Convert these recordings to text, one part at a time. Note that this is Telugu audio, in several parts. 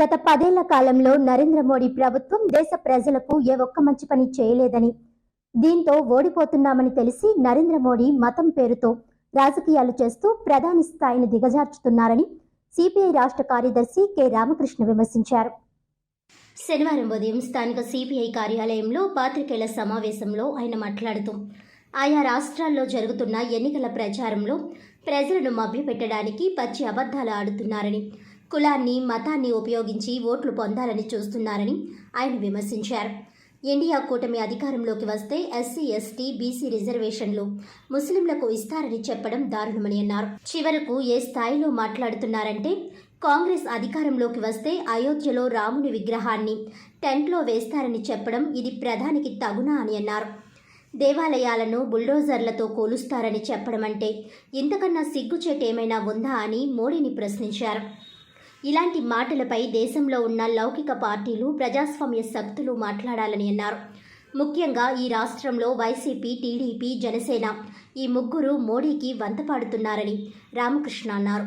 గత పదేళ్ళ కాలంలో నరేంద్ర మోడీ ప్రభుత్వం దేశ ప్రజలకు ఏ ఒక్క మంచి పని చేయలేదని. దీంతో ఓడిపోతున్నామని తెలిసి నరేంద్ర మోడీ మతం పేరుతో రాజకీయాలు చేస్తూ ప్రధాని స్థాయిని దిగజార్చుతున్నారని సిపిఐ రాష్ట్ర కార్యదర్శి కె రామకృష్ణ విమర్శించారు. శనివారం ఉదయం స్థానిక సిపిఐ కార్యాలయంలో పాత్రికేయుల సమావేశంలో ఆయన మాట్లాడుతూ ఆయా రాష్ట్రాల్లో జరుగుతున్న ఎన్నికల ప్రచారంలో ప్రజలను మభ్యపెట్టడానికి పచ్చి అబద్ధాలు ఆడుతున్నారని కులాన్ని మతాన్ని ఉపయోగించి ఓట్లు పొందాలని చూస్తున్నారని ఆయన విమర్శించారు. ఇండియా కూటమి అధికారంలోకి వస్తే ఎస్సీ ఎస్టీ బీసీ రిజర్వేషన్లు ముస్లింలకు ఇస్తారని చెప్పడం దారుణమని అన్నారు. చివరకు ఏ స్థాయిలో మాట్లాడుతున్నారంటే కాంగ్రెస్ అధికారంలోకి వస్తే అయోధ్యలో రాముని విగ్రహాన్ని టెంట్లో వేస్తారని చెప్పడం ఇది ప్రధానికి తగునా అని అన్నారు. దేవాలయాలను బుల్డోజర్లతో కూలుస్తారని చెప్పడం అంటే ఇంతకన్నా సిగ్గుచేటేమైనా ఉందా అని మోడీని ప్రశ్నించారు. ఇలాంటి మాటలపై దేశంలో ఉన్న లౌకిక పార్టీలు ప్రజాస్వామ్య శక్తులు మాట్లాడాలని అన్నారు. ముఖ్యంగా ఈ రాష్ట్రంలో వైసీపీ టీడీపీ జనసేన ఈ ముగ్గురు మోడీకి వంతపాడుతున్నారని రామకృష్ణ అన్నారు.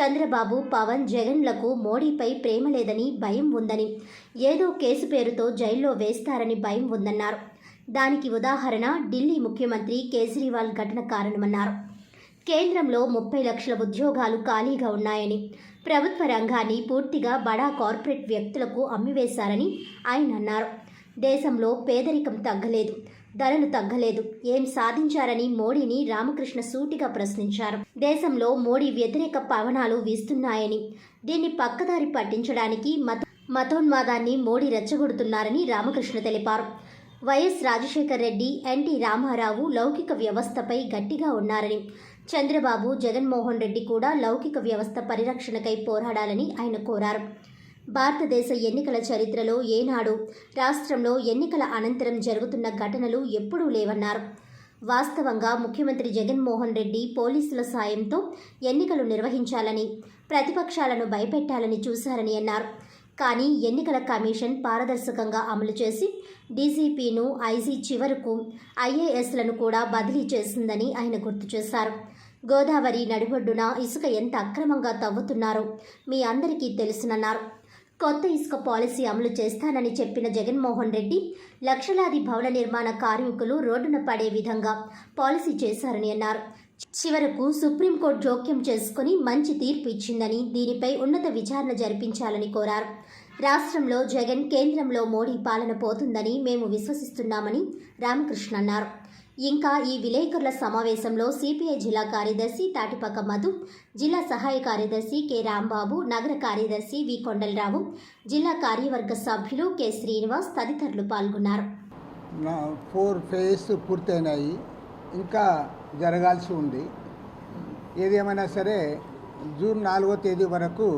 చంద్రబాబు పవన్ జగన్లకు మోడీపై ప్రేమ లేదని భయం ఉందని ఏదో కేసు పేరుతో జైల్లో వేస్తారని భయం ఉందన్నారు. దానికి ఉదాహరణ ఢిల్లీ ముఖ్యమంత్రి కేజ్రీవాల్ ఘటన కారణమన్నారు. కేంద్రంలో ముప్పై లక్షల ఉద్యోగాలు ఖాళీగా ఉన్నాయని ప్రభుత్వ రంగాన్ని పూర్తిగా బడా కార్పొరేట్ వ్యక్తులకు అమ్మివేశారని ఆయన అన్నారు. దేశంలో పేదరికం తగ్గలేదు ధరలు తగ్గలేదు ఏం సాధించారని మోడీని రామకృష్ణ సూటిగా ప్రశ్నించారు. దేశంలో మోడీ వ్యతిరేక పవనాలు వీస్తున్నాయని దీన్ని పక్కదారి పట్టించడానికి మత మతోన్మాదాన్ని మోడీ రెచ్చగొడుతున్నారని రామకృష్ణ తెలిపారు. వైఎస్ రాజశేఖర్ రెడ్డి ఎన్టీ రామారావు లౌకిక వ్యవస్థపై గట్టిగా ఉన్నారని చంద్రబాబు జగన్మోహన్ రెడ్డి కూడా లౌకిక వ్యవస్థ పరిరక్షణకై పోరాడాలని ఆయన కోరారు. భారతదేశ ఎన్నికల చరిత్రలో ఏనాడు రాష్ట్రంలో ఎన్నికల అనంతరం జరుగుతున్న ఘటనలు ఎప్పుడూ లేవన్నారు. వాస్తవంగా ముఖ్యమంత్రి జగన్మోహన్ రెడ్డి పోలీసుల సాయంతో ఎన్నికలు నిర్వహించాలని ప్రతిపక్షాలను భయపెట్టాలని చూశారని అన్నారు. కానీ ఎన్నికల కమిషన్ పారదర్శకంగా అమలు చేసి డీజీపీను ఐజీ చివరకు ఐఏఎస్లను కూడా బదిలీ చేసిందని ఆయన గుర్తు చేశారు. గోదావరి నడిబొడ్డున ఇసుక ఎంత అక్రమంగా తవ్వుతున్నారో మీ అందరికీ తెలుసునన్నారు. కొత్త ఇసుక పాలసీ అమలు చేస్తానని చెప్పిన జగన్మోహన్ రెడ్డి లక్షలాది భవన నిర్మాణ కార్మికులు రోడ్డున పడే విధంగా పాలసీ చేశారని అన్నారు. చివరకు సుప్రీంకోర్టు జోక్యం చేసుకుని మంచి తీర్పు ఇచ్చిందని దీనిపై ఉన్నత విచారణ జరిపించాలని కోరారు. రాష్ట్రంలో జగన్ కేంద్రంలో మోడీ పాలన పోతుందని మేము విశ్వసిస్తున్నామని రామకృష్ణ అన్నారు. ఇంకా ఈ విలేకరుల సమావేశంలో సిపిఐ జిల్లా కార్యదర్శి తాటిపక్క మధు జిల్లా సహాయ కార్యదర్శి కె రాంబాబు నగర కార్యదర్శి వి కొండలరావు జిల్లా కార్యవర్గ సభ్యులు కె శ్రీనివాస్ తదితరులు పాల్గొన్నారు. ఫోర్ ఫేజ్ పూర్తయినాయి. ఇంకా జరగాల్సి ఉంది. ఏదేమైనా సరే జూన్ నాలుగో తేదీ వరకు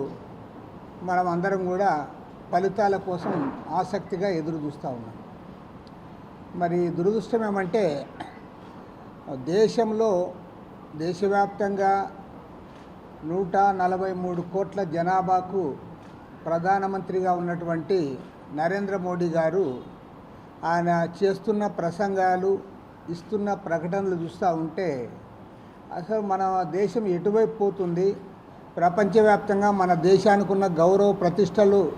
మనం అందరం కూడా ఫలితాల కోసం ఆసక్తిగా ఎదురు చూస్తూ ఉన్నాం. మరి దురదృష్టం ఏమంటే దేశంలో దేశవ్యాప్తంగా నూట నలభై మూడు కోట్ల జనాభాకు ప్రధానమంత్రిగా ఉన్నటువంటి నరేంద్ర మోడీ గారు ఆయన చేస్తున్న ప్రసంగాలు ఇస్తున్న ప్రకటనలు చూస్తూ ఉంటే అసలు మన దేశం ఎటువైపు పోతుంది? ప్రపంచవ్యాప్తంగా మన దేశానికి ఉన్న గౌరవ ప్రతిష్టలు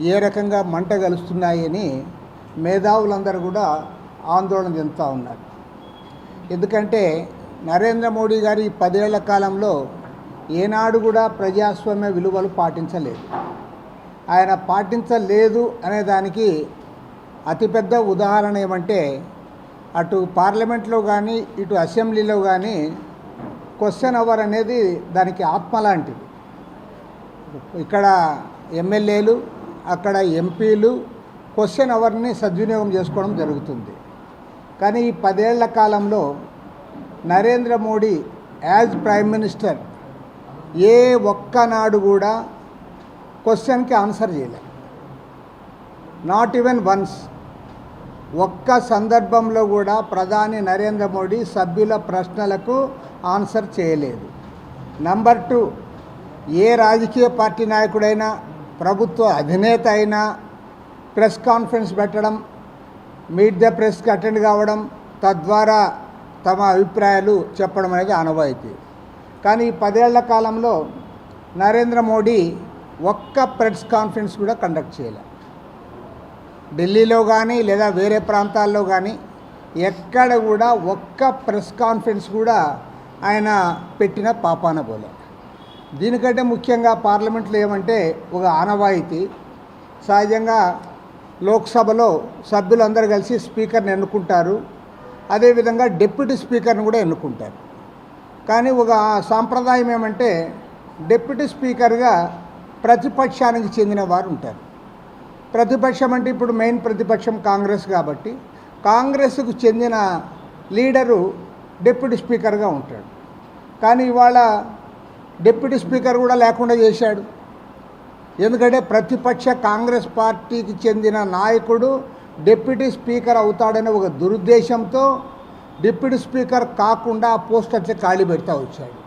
ఏ రకంగా మంట గలుస్తున్నాయని మేధావులందరూ కూడా ఆందోళన చెందుతూ ఉన్నారు. ఎందుకంటే నరేంద్ర మోడీ గారి ఈ పదేళ్ళ కాలంలో ఏనాడు కూడా ప్రజాస్వామ్య విలువలు పాటించలేదు. ఆయన పాటించలేదు అనే దానికి అతిపెద్ద ఉదాహరణ ఏమంటే అటు పార్లమెంట్లో కానీ ఇటు అసెంబ్లీలో కానీ క్వశ్చన్ అవర్ అనేది దానికి ఆత్మ లాంటిది. ఇక్కడ ఎమ్మెల్యేలు అక్కడ ఎంపీలు క్వశ్చన్ అవర్ని సద్వినియోగం చేసుకోవడం జరుగుతుంది. కానీ ఈ పదేళ్ళ కాలంలో Narendra Modi as prime minister ఏ ఒక్కనాడు కూడా క్వశ్చన్కి ఆన్సర్ చేయలే నాట్ ఈవెన్ వన్స్ ఒక్క సందర్భంలో కూడా ప్రధాని నరేంద్ర మోడీ సభ్యుల ప్రశ్నలకు ఆన్సర్ చేయలేదు. నంబర్ టూ ఏ రాజకీయ పార్టీ నాయకుడైనా ప్రభుత్వ అధినేత అయినా ప్రెస్ కాన్ఫరెన్స్ పెట్టడం మీట్ ద ప్రెస్కి అటెండ్ కావడం తద్వారా తమ అభిప్రాయాలు చెప్పడం అనేది ఆనవాయితీ. కానీ ఈ పదేళ్ళ కాలంలో నరేంద్ర మోడీ ఒక్క ప్రెస్ కాన్ఫరెన్స్ కూడా కండక్ట్ చేయలే. ఢిల్లీలో కానీ లేదా వేరే ప్రాంతాల్లో కానీ ఎక్కడ కూడా ఒక్క ప్రెస్ కాన్ఫరెన్స్ కూడా ఆయన పెట్టిన పాపాన పోలే. దీనికంటే ముఖ్యంగా పార్లమెంట్లో ఏమంటే ఒక ఆనవాయితీ. సహజంగా లోక్సభలో సభ్యులందరూ కలిసి స్పీకర్ని ఎన్నుకుంటారు. అదేవిధంగా డిప్యూటీ స్పీకర్ని కూడా ఎన్నుకుంటారు. కానీ ఒక సాంప్రదాయం ఏమంటే డిప్యూటీ స్పీకర్గా ప్రతిపక్షానికి చెందిన వారు ఉంటారు. ప్రతిపక్షం అంటే ఇప్పుడు మెయిన్ ప్రతిపక్షం కాంగ్రెస్ కాబట్టి కాంగ్రెస్కు చెందిన లీడరు డిప్యూటీ స్పీకర్గా ఉంటాడు. కానీ ఇవాళ డిప్యూటీ స్పీకర్ కూడా లేకుండా చేశాడు. ఎందుకంటే ప్రతిపక్ష కాంగ్రెస్ పార్టీకి చెందిన నాయకుడు డిప్యూటీ స్పీకర్ అవుతాడనే ఒక దురుద్దేశంతో డిప్యూటీ స్పీకర్ కాకుండా ఆ పోస్ట్ ఖాళీ పెడతా వచ్చాడు.